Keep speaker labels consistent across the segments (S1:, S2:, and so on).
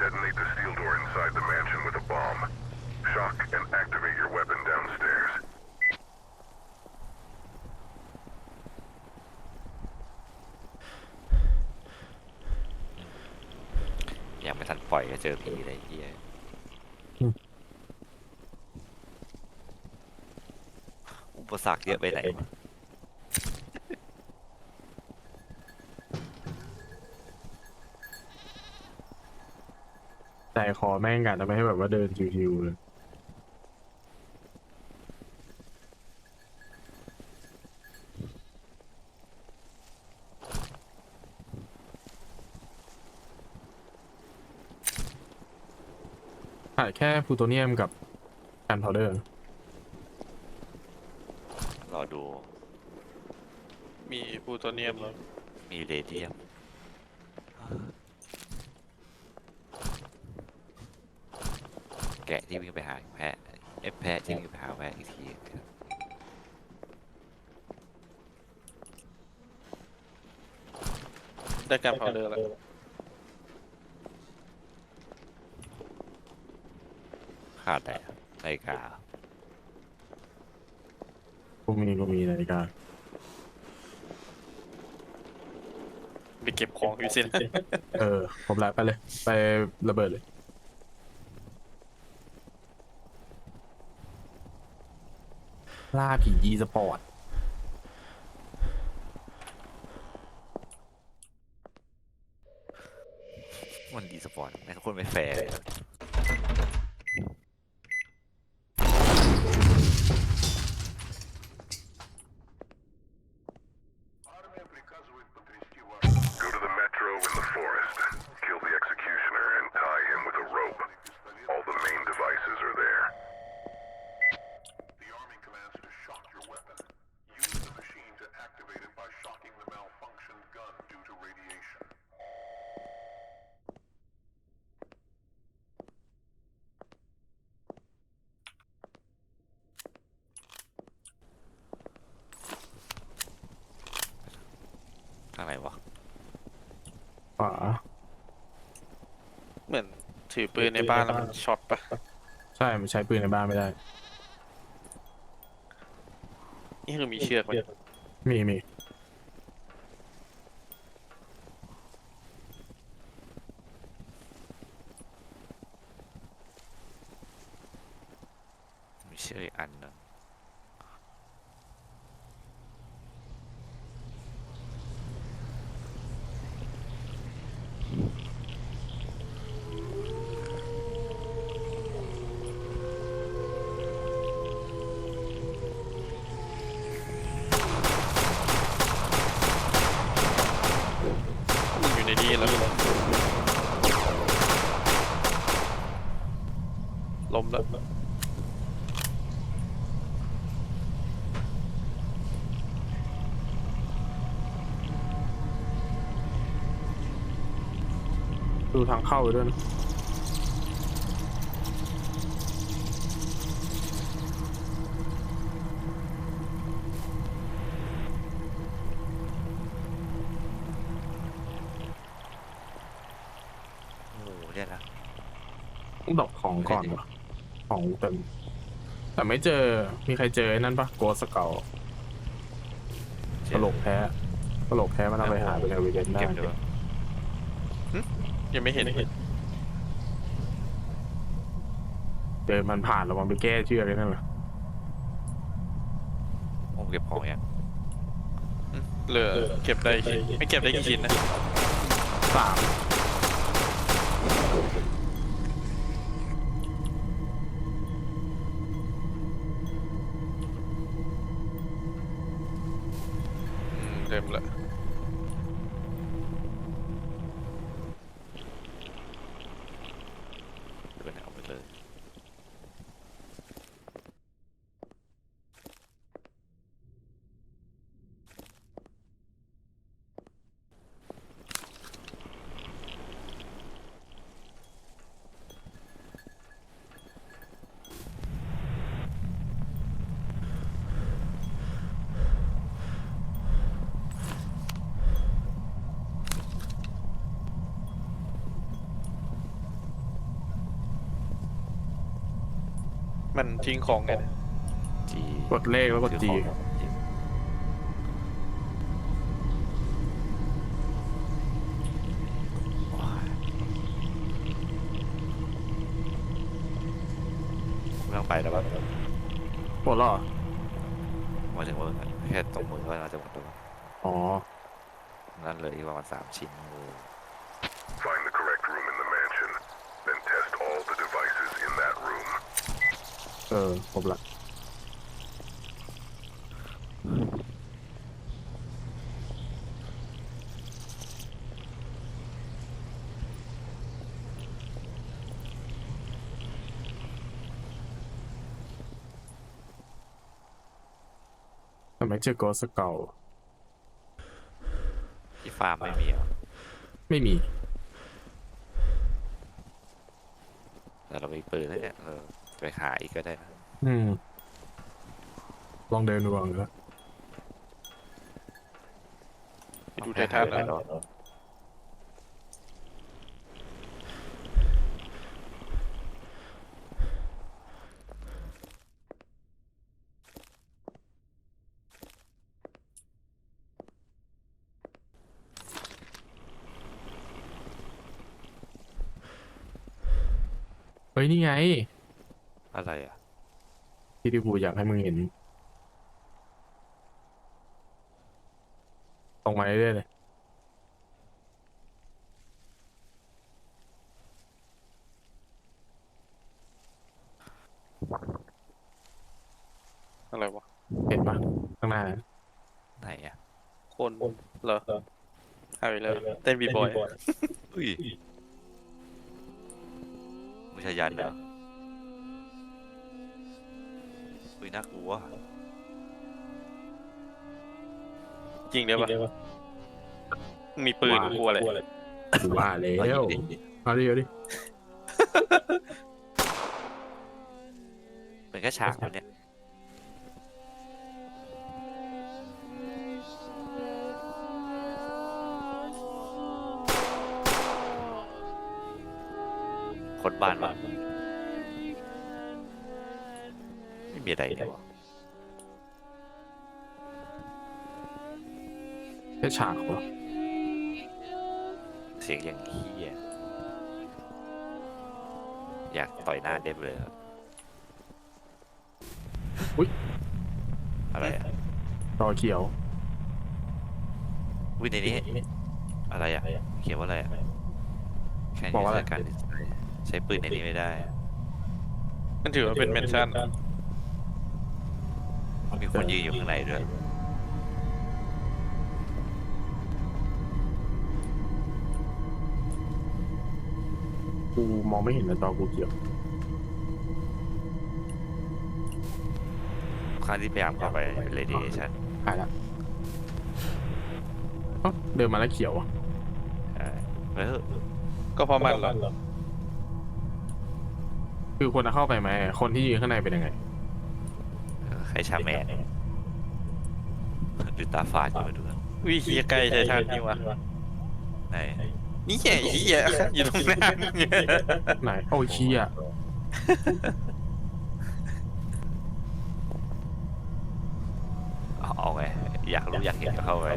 S1: Detonate the steel door inside the mansion with a bomb. Shock and activate your weapon downstairs.
S2: ยังไม่ทันปล่อยก็เจอผีเลยไอ้เฮีย
S3: อืม
S2: อุปสรรคเยอะไปไหนวะ
S3: คอแม่งกันทำไมให้แบบว่าเดินชิวๆเลยขาดแค่พลูโตเนียมกับกันพาวเดอร์
S2: รอดู
S4: มีพลูโตเนียมแล้ว
S2: มีเรเดียม กะที่วิ่งไปหาแพะเอฟแพะที่วิ่งไปหาแพะอีกทีครับ
S4: ได้การพาวเดอร์แล้ว
S2: ขาดแต่นาฬิกา
S3: กูมีกูมีนาฬิกา
S4: ไปเก็บของอยู่สินะ
S3: เออผมแล้วไปเลย ไประเบิดเลย ล่าผีอีสปอร์ต
S2: มันดีสปอร์ตแม่คนไม่แฟร์เลย วา
S4: เหมือนถือปืนในบ้านแล้วมันช็อตปะ
S3: ใช่มันใช้ปืนในบ้านไม่ได้
S4: นี่คือมีเชือกไหม
S3: มีมี
S2: มีเชื่ออีกอันหนึง
S3: ดูทางเข้าไปด้วยนะ
S2: โอ้โหเนี่ยนะ
S3: ต้องดอกของก่อนวะของเต็มแต่ไม่เจอมีใครเจอไอ้นั่นปะโกสเกลกระโหลกแพ้กระโหลกแพ้มันเอาไปหาเป็นเอวิเดนได้
S2: เก็บด้ว ย
S4: ยังไม่เห็น
S3: เดินมันผ่านระวังไปแก้เชือกไอ้นั่นแหละ
S2: ผมเก็บของยัง
S4: เหลือเก็บได้กี่ไม่เก็บได้กี่ชิ้นนะ
S3: สาม
S4: มั
S2: น
S4: ทิ้งของไงเนี่ย
S2: จี
S3: กดเลขแล้วกด G
S2: ไม่ต้องไปแล้วป่ะ
S3: หมดแล้วเหรอ
S2: มาถึงมือแค่ตรงมือก็น่าจะหมดแล้ว
S3: อ๋อ
S2: นั่นเหลยประมาณสามชิ้นโอ้
S1: Find the correct room in the mansion, then test all the devices in that room.
S3: เออครบละแต่ไม่เจอโกสเกล
S2: ที่ฟาร์มไม่มีเหรอ
S3: ไม่มี
S2: แต่เรามีปืนแล้วเนี่ยเออ ไปหาอีกก็ได้นะ
S3: อืม ลองเดินดูก่อนก็
S4: ไปดูไททัน
S2: ไป
S4: แล้ว
S2: รอ
S3: เฮ้ย นี่ไง
S2: อะไรอะ
S3: ที่ที่กูอยากให้มึงเห็น ตรงมาเรื่อยๆเลย
S4: อะไรวะ
S3: เห็นปะข้างหน้า
S2: ไหนอะ
S4: คนเหรอหายไปเลยเต้นบีบอย
S2: อุ้ยไม่ใช่ยันเหรอ น่ากลัว
S4: จริงเดี๋ยวปะมีปืนกลัวอะไร
S3: กูว่าแล้
S2: เอา
S3: ว
S2: ยิงดิ
S3: เอาดิเอาดิ
S2: เป็นแค่ฉากมันเนี่ยคนบ้านวะไม่มี อะไรเลยวะ
S3: แค่ฉากวะ
S2: เสียงอย่างเฮียอยากต่อยหน้าเด็บเลยอะ
S3: อุ๊ย
S2: อะไรอะ
S3: ต่อเขียว
S2: อุ้ยในนี้อะไรอะเขียนว่าอะไรอะแค่
S3: บอกว่าอะไร
S2: การใช้ปืนในนี้ไม่ได้
S4: มันถือว่าเป็นเมนชั่น
S2: มี คนยืนอยู่ข้างในด้วย
S3: กูมองไม่เห็นในจอกูเขียว
S2: ข้างที่พยายามเข้าไปเป็นเรดิเอชัน
S3: หายละเอ้าเดินมาแล้วเขียวอะ
S2: แล้ว
S4: ก็เพราะมันเหรอ
S3: คือคนจะเข้าไปไหมคนที่ยืนข้างในเป็นยังไง
S2: ใครชาแมนหรือตาฝาดอยู่มาดู
S4: วิเฮียใกล้ไททันนี่วะ
S2: ไหน
S4: นี่แย่เฮียอยู่ตรงหน้า
S3: ไหนโอ้ยเชี่ย
S2: เอาเอาไงอยากรู้อยากเห็นก็เข้าไป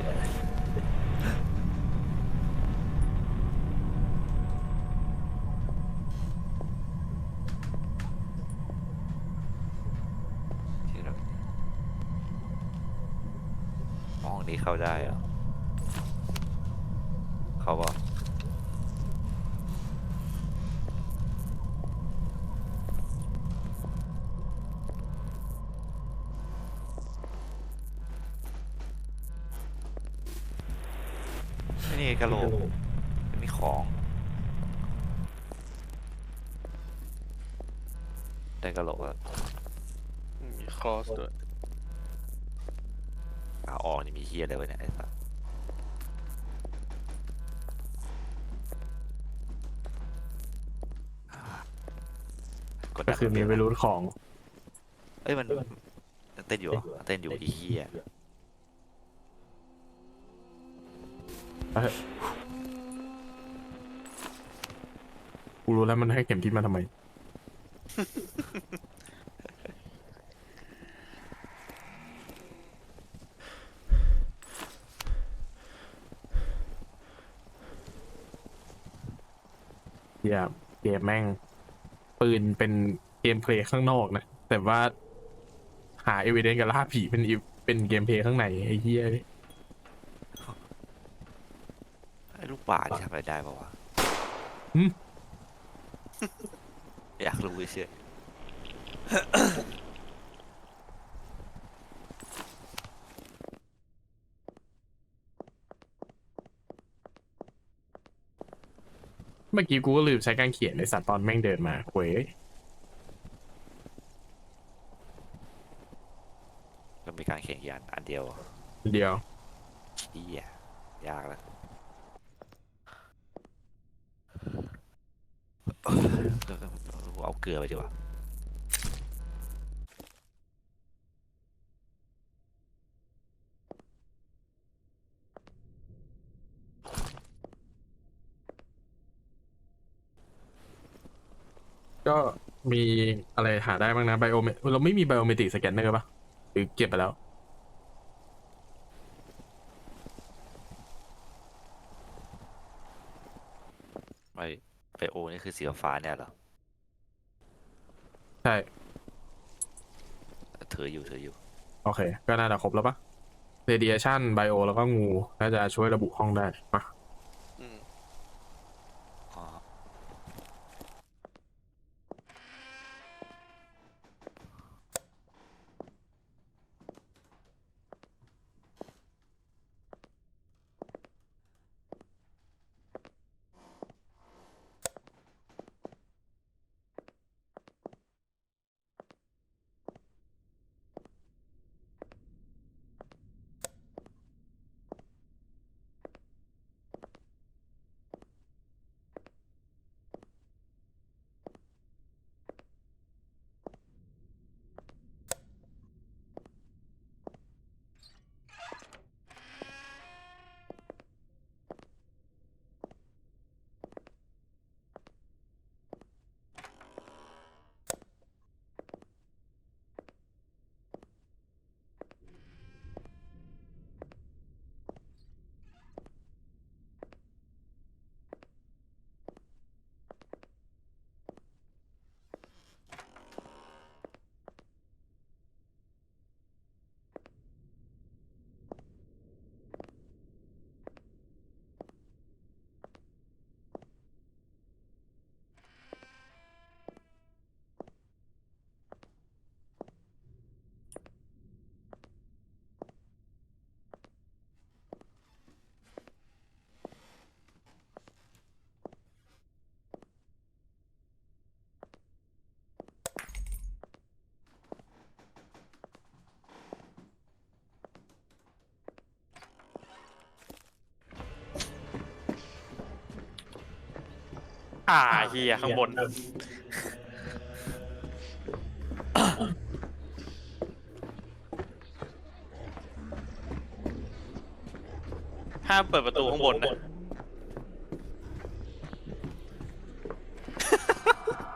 S2: ที่เราห้อ งนี้เข้าได้เหรอ เข้าป่ะไม่นี่กระโหลกไม่มีของ ได้กระโหลกแล้ว
S4: มีคอสด้วย
S2: นี่มีเฮียอะไรวะเนี่ยไอ้สัสกด
S3: ก็
S2: ดัน
S3: คือมีไปรู้ของ
S2: เอ้ยมันเต้นอยู่เหรอเต้นอยู่อีเฮีย
S3: กูรู้แล้วมันให้เข็มทิศมาทำไม เหี้ยเกมแม่ง ปืนเป็นเกมเพลย์ข้างนอกนะ แต่ว่าหาเอวิเดนกับล่าผีเป็นอีเป็นเกมเพลย์ข้างในไอ้เหี้ย
S2: ไอ้ลูกป่าที่ทำอะไรได้ปะวะ
S3: หึ
S2: อยากรู้เฉย
S3: เมื่อกี้กูก็ลืมใช้การเขียนในสัตว์ตอนแม่งเดินมาเว้ย
S2: มันมีการเขียนกี่อันอันเดียว
S3: เดียว
S2: เหี้ยยากแล้วเอาเกลือไปดีกว่า
S3: ก็มีอะไรหาได้บ้างนะไบโอเมเราไม่มีไบโอเมตริกสแกนเนอร์ปะหรือเก็บไปแล้ว
S2: ไม่ไปโอนี่คือสีฟ้าเนี่ยเหรอ
S3: ใช่
S2: ถืออยู่ถืออยู่
S3: โอเค ก็น่าจะครบแล้วปะเรเดียชันไบโอแล้วก็งู น่าจะช่วยระบุห้องได้ปะ
S4: อ่าเฮียข้างบน ห้ามเปิดประตูข้างบนนะ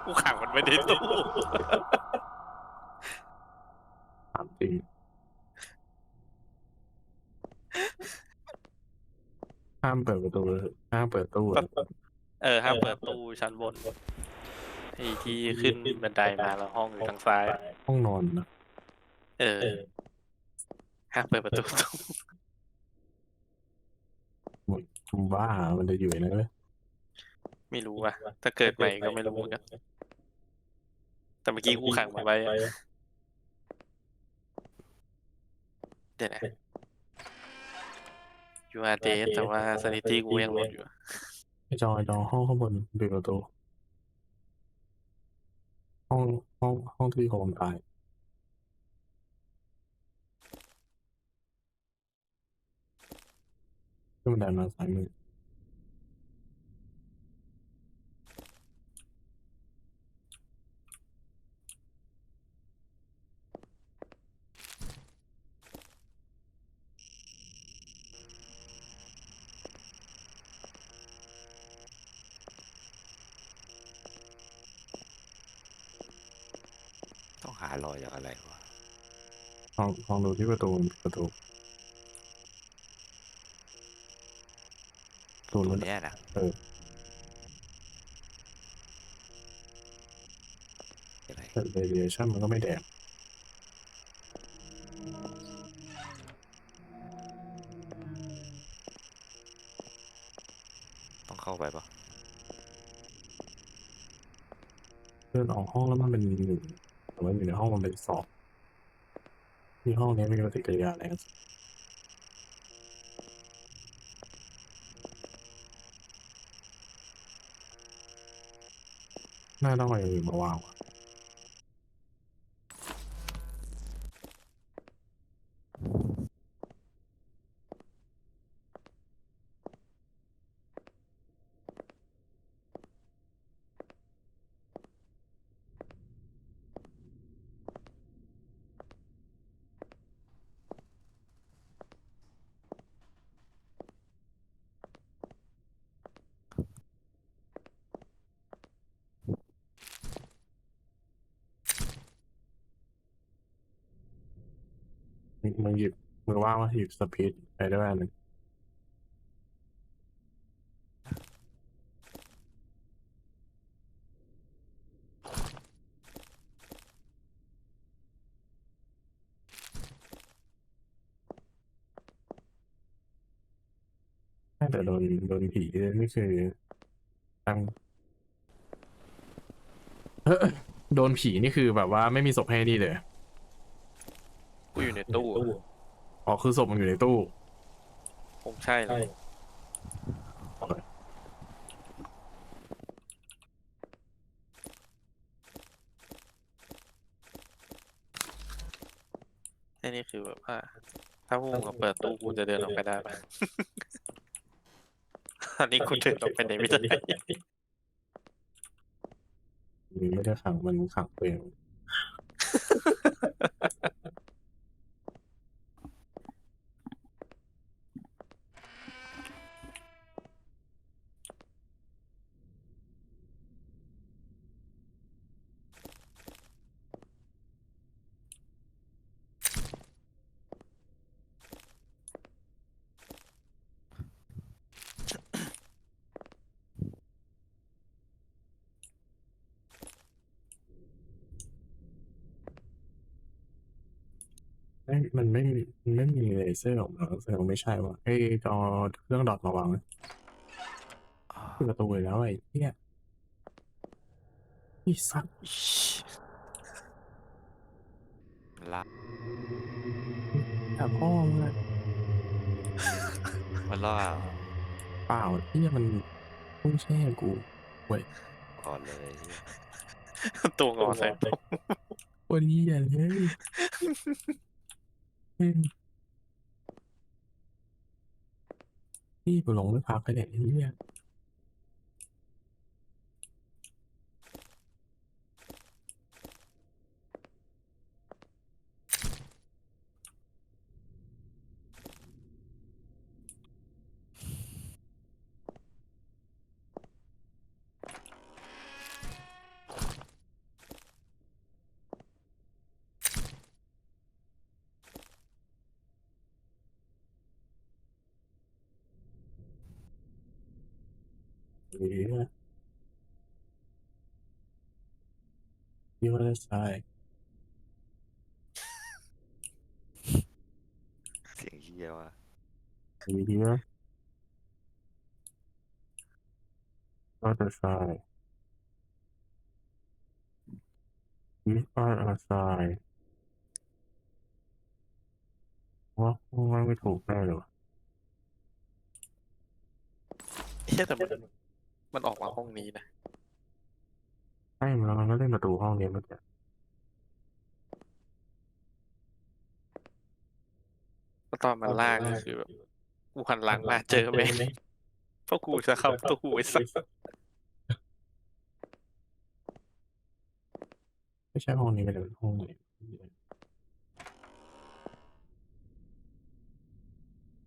S4: กูขังมันไว้ในตู้
S3: ถามจริงห้ามเปิดประตูเลยห้ามเปิดตู้เลย
S4: เออห้ามเปิดตู้ชั้นบนไอ้ที่ขึ้นบันไดมาแล้วห้องอยู่ทางซ้าย
S3: ห้องนอนนะ
S4: เออห้ามเปิดประตูตู้
S3: จุมบ้า มันจะอยู่ในนั้นเลย
S4: ไม่รู้อะ ถ้าเกิดใหม่ก็ไม่รู้เหมือนกัน แต่เมื่อกี้กูขังมันไว้อะเดี๋ยวนะยูอาร์เดแต่ว่าสถิติกูยังลดอยู่
S3: ไอจอยจองห้องข้างบนปิดประตูห้องห้องห้องที่โฮมตายขึ้นบันไดมาสายมือ
S2: ต้องหารอยจากอะไรวะ
S3: ลองลองดูที่ประตูประตูประตู
S2: ตัว
S3: นั้น
S2: เนี้ยนะ
S3: เออ
S2: อะไร
S3: แต่เรเดียชันมันก็ไม่แดง
S2: ต้องเข้าไปปะ
S3: เดินออกห้องแล้วมันเป็นหนึ่งแต่ ว่าอยู่ในห้องมันเป็นสอบที่ห้องนี้มีปฏิกิริยาอะไรกันน่าต้องเอาอย่างอื่นมาวางว่ะ มึงหยิบ มือว่างมาหยิบสปีดไปด้วยอันหนึ่งใช่แต่โดนโดนผีนี่คือตั้งเอ้อโดนผีนี่คือแบบว่าไม่มีศพให้นี่เลย
S4: กูอยู่ในตู้อะ
S3: อ๋อคือศพมันอยู่ในตู้
S4: คงใช่เลยไอ้นี่คือแบบว่า ถ้าพวกมึงเปิดตู้กูจะเดินออกไปได้ปะอันนี้กูเดินออกไปไหนไม่ได้
S3: มันไม่ได้ขังมันขังตัวเองไม่มันไม่มีมันไม่มีเลเซอร์ออกมาแสดงว่าไม่ใช่ว่ะไอ้จอเครื่องดอทมาวางนะ
S2: อ่า
S3: ปิดประตูเลยแล้วไอ้เหี้ยนี่สัตว์
S2: ละ
S3: แต่พ่อมึงอะ
S2: มันล่อ
S3: เปล่าเหี้ยมันพุ่งแช่กูเว้ย
S2: ก่อนเลยเหี้ย
S4: ตัวงอใส่ผม
S3: วันนี้อย่าเลย อืมพี่กูหลงไม่พักไปเนี่ยไอ้เนี่ย Yeah. The other side.
S2: เสียงเฮียว่ะ
S3: You hear? Other side. We are aside. ว่ามันไม่ถูกแน่เลยวะ
S4: เฮียแต่มันมันออกมาห้องนี้นะ
S3: ใช่มันมันก็เล่นประตูห้องนี้เมื่อกี้
S4: ก็ตอนมันลากก็คือแบบกูหันหลังมาเจอไหมเพราะกูจะเข้าตู้ไอ้สัส
S3: ไม่ใช่ห้องนี้เป็นห้องไหน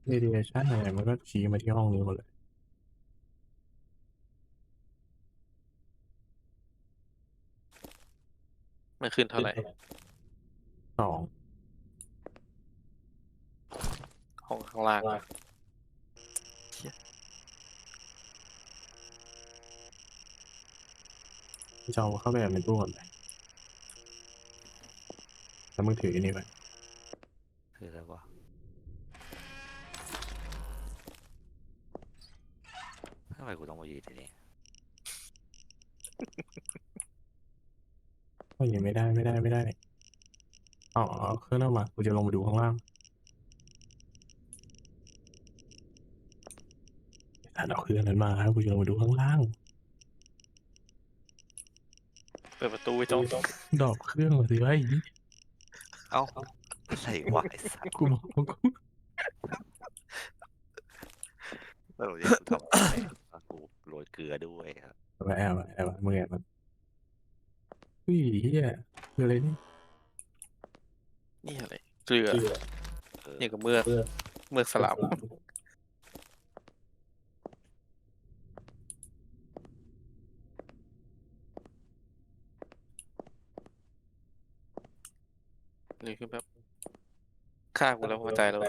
S3: เรดิเอชันอะไรมันก็ชี้มาที่ห้องนี้หมดเลย
S4: มันขึ้นเท่าไหร่
S3: สอง
S4: ห้องข้างล่างอะ
S3: จะเอาเข้าไปในตู้ก่อนไหมแล้วมึงถืออันนี้ไป
S2: คืออะไรวะทำไมกูต้องมายืนที่นี่
S3: ก็ยังไม่ได้ไม่ได้ไม่ได้อ๋อเอาเครื่องนั้นมากูจะลงมาดูข้างล่างถ้าเอาเครื่องนั้นมากูจะลงมาดูข้างล่าง
S4: เปิดประตูไว้จ้อง
S3: ดอกเครื่องมาสิไอ้
S2: เอ้าอะไรวะไอ้สัส
S3: กูบอกว่ากู
S2: แล้วเราจะกูทำอะไรวะกูโรยเกลือด้วยครับ
S3: เอาไปแอบแอบมึงแอบมัน อุ้ยเฮียคืออะไรนี่
S4: นี่อะไรเกลือ
S2: เออ
S4: นี่กับเมือก เมือกสลับหรือคือแบบฆ่ากูแล้วพอใจแล้ว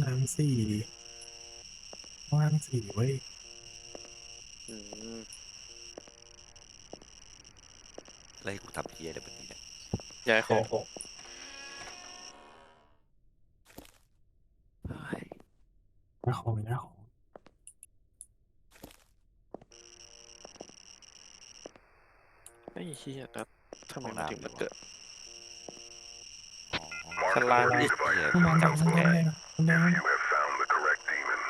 S3: ห้องน้ำสี่ห้องน้ำสี่เว้ย
S4: อืม
S2: อะไรกูทำเฮียอะไรแบบนี้เนี่ย
S4: ย้ายของ
S2: เฮ้ย
S3: หน้าของหน้าของ
S4: ไอ้เหี้ยแล้วทำไมมันถึงมาเกิด
S2: อ๋อ
S4: ชั้นล่างนี่
S2: เหี้ย
S3: ห้องน้ำ
S2: จำส
S3: ห้อง
S2: แก
S3: น้ำ
S2: น
S3: เลยนะ ห้องน้ำ
S1: You have found the correct demon.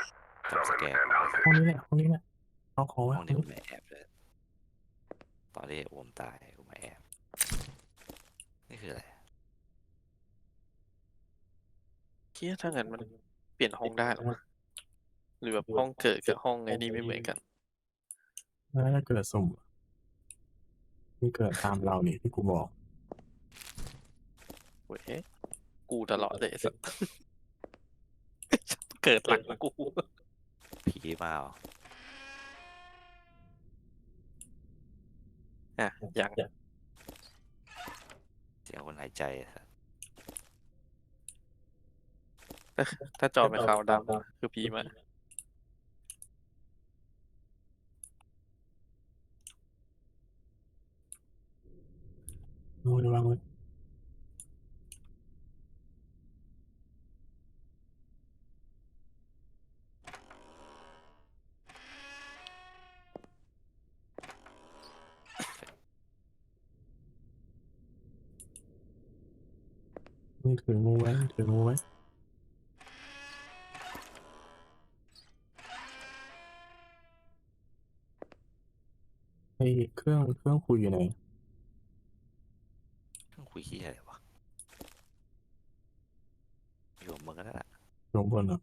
S2: Jump
S1: Summon
S2: scare.
S1: and hunt it.
S3: ห้องนี้แหละห้องนี้แหละเอาของไว้
S2: ห้องนี้กูมาแอบเลยตอนที่โอมตายกูมาแอบ นี่คืออะไร
S4: เหี้ยถ้างั้นมันเปลี่ยนห้องได้เหรอวะหรือแบบห้องเกิดกับห้องไอ้นี่ไม่เหมือนกัน
S3: แล้วถ้าเกิดสุ่มมันเกิดตามเรานี่ที่กูบอก
S4: เว้ยกูตลอดเลยสัส เกิดหลังกู
S2: ผีมาเหรอ
S4: อะยัง
S2: เสียงคนหายใจไอ้สัส
S4: ถ้าจอเป็นขาวดำคือผีมา
S3: ดูระวังเลยมึงถืองูไว้มึงถืองูไว้ไอ้เครื่องเครื่องคุยอยู่ไหน
S2: เครื่องคุยเฮียอะไรวะ อยู่กับมึงก็ได้ละ
S3: ลงบนเหรอ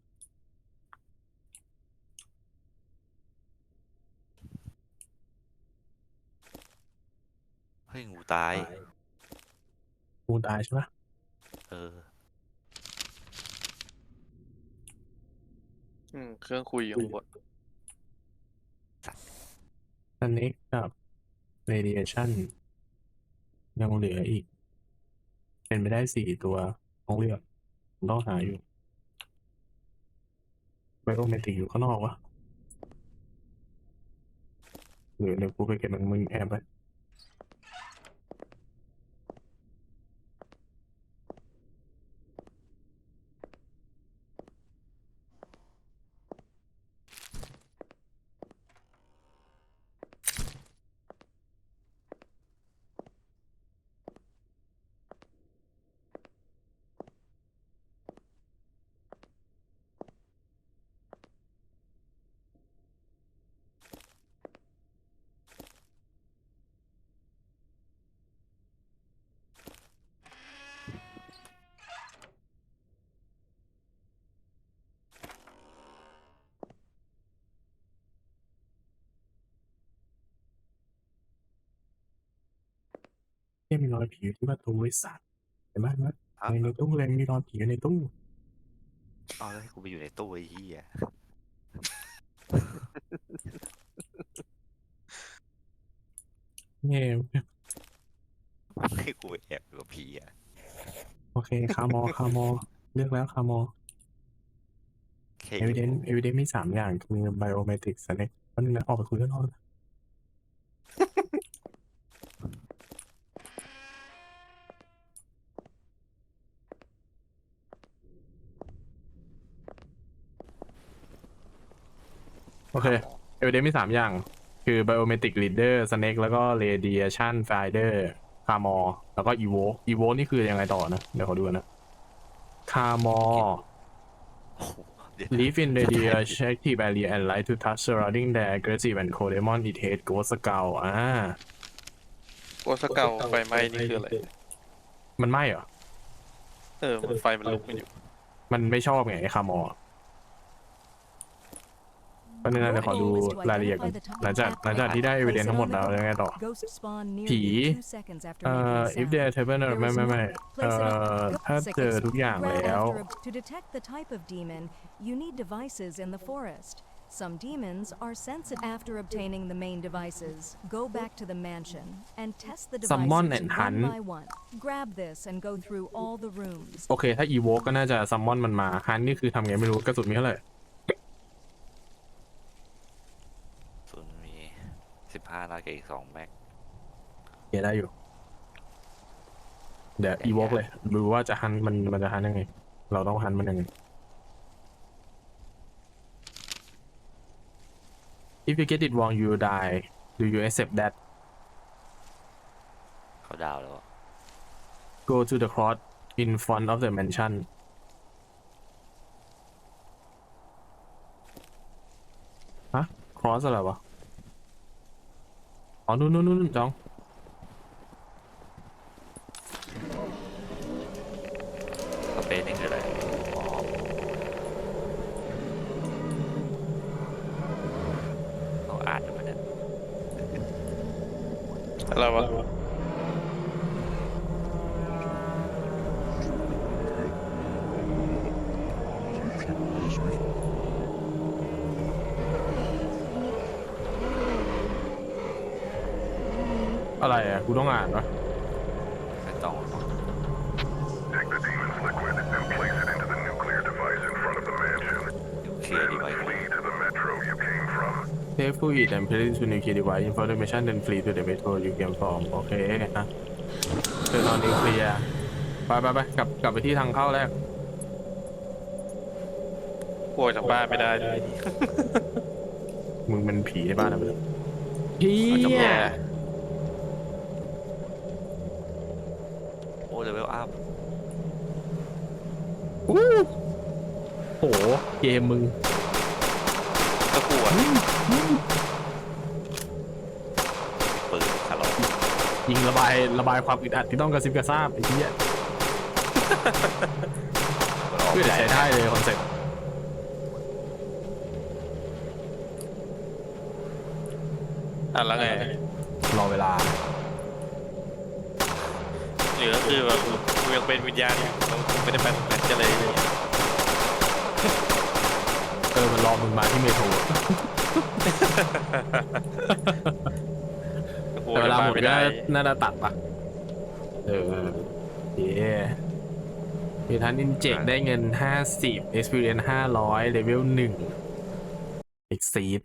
S2: เฮ้ยงูตาย
S3: งูตายใช่ปะ
S2: เออ
S4: อืม เครื่องคุยอยู่ข้างบน
S3: อันนี้กับ radiation ยังเหลืออีก เป็นไปได้สี่ตัวต้องเลือกผมต้องหาอยู่ไบโอเมตริกอยู่ข้างนอกวะหรือเดี๋ยวกูไปเก็บมันมึงแอบไป เนี่ยมีรอยผีอยู่ที่ประตูไอ้สัตว์เห็นไหมเห็นไหม
S2: อ้าว
S3: ในในตู้เลยมีรอยผีอยู่ในตู้
S2: เอาแล้วให้กูไปอยู่ในตู้ไอ้เฮีย
S3: เนี่ย
S2: ให้กูไปแอบอยู่กับผีอะ
S3: โอเคคามอคามอเลือกแล้วคามอ
S2: โอเคแค่
S3: เอวิเดนเอวิเดนมีสามอย่างคือไบโอเมตริกสเน็กมันงนะออกไปคุยกันนอกนะ อเคเอวิเดนมีสามอย่าง คือ Biometric Reader Snake แล้วก็ Radiation Finder c a r m o r แล้วก็ Evoke Evoke นี่คือยังไงต่อนะ เดี๋ยวขอดูนะ c a r m o r
S2: โอ้โหเดี๋ยว
S3: Live in radioactive area and light to touch surrounding their aggressive and cold demon it hate ghost skull อ่า
S4: โกสเกาไฟไหม้นี่คืออะไร
S3: มันไหม่เหรอ
S4: เออมันไฟมันลุกมันอยู่
S3: มันไม่ชอบไงไอ้คามอ ก็นึงนะเดี๋ยวขอดูรายละเอียดก่อนหลังจากหลังจากที่ได้ evidence ทั้งหมดแล้วยังไงต่อ ผี เอ่อ if they are table ไม่ไม่ไม่เอ่อถ้าเจอทุกอย่างแล้ว
S5: To detect the type of demon, you need devices in the forest. Some demons are sensitive. After obtaining the main devices, go back to the mansion and test the devices
S3: Summon and
S5: one
S3: hunt.
S5: by one. Grab this and go through all the rooms.
S3: โอเค ถ้า evoke ก็น่าจะ summon มันมาฮันนี่คือทำไงไม่รู้กระสุนมีเท่าไหร่
S2: ส่วนมี สิบห้านัดกับอีกสองแม็ก
S3: เขียนได้อยู่ เดี๋ยว evoke เลย ดูว่าจะฮันมันมันจะฮันยังไง เราต้องฮันมันยังไง if you get it wrong you die do you accept that
S2: เขาดาวแล้วอะ
S3: go to the cross in front of the mansion ฮะ cross อะไรวะ อ๋อนู่นนู่นนู่นจอง
S2: สเปซนี่คืออะไรอ๋อเราอ่านดูมันเนี่ย
S4: อะไรวะ
S3: อะไรอะกูต้องอ่านวะ
S2: ไม่ต้องหรอก
S1: Take the demon's liquid and place it into the nuclear device in front of the mansion.
S2: นิวเคลียร์
S1: Then
S2: ดีไว้
S1: flee to the metro you came from.
S3: Take fluid and place it to nuclear device information then flee to the metro you came from โอเคฮะเจอตอนนิวเคลียร์ไปไปไปกลับกลับไปที่ทางเข้าแรก
S4: ป่วยจากบ้านไม่ได้ด้วย
S3: มึงเป็นผีในบ้านนะมึงเฮี
S4: มันจะ
S3: ย
S4: แย่
S2: โอ้ เลเวลอัพ
S3: อู้โหเกมมึง
S4: ก็ปวด
S2: ปืนคาร์ล
S3: ยิงระบายระบายความอึดอัดที่ต้องกระซิบกระซาบไอ้เหี้ยเพื่อใช้ได้เลยคอนเซ็ปต์
S4: อะแล้วไง
S3: รอเวลา
S4: หรือก็ คือแบบกูยังเป็นวิญญาณอยู่กูไม่ได้ไปตรงนั้นจะเลย
S3: เออมันรอมึงมาที่เมโทร
S4: กู
S3: แต่เวลาหมด
S4: ไม่
S3: ก็
S4: ได้
S3: น่าจะตัดปะเออเย่มีทันอินเจกได้เงิน 50 experience 500 level 1 exceed